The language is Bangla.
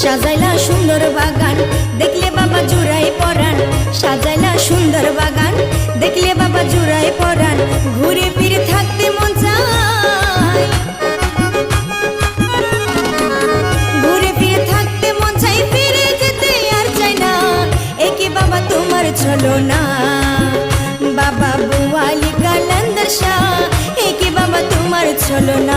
সাজাইলা সুন্দর বাগান দেখলে বাবা জুড়াই পরান সাজাইলা সুন্দর বাগান দেখলে বাবা জুড়াই ঘুরে চলো না। বাবা বুয়ালি কালান্দার শাহ এ বাবা তোমার চলো না।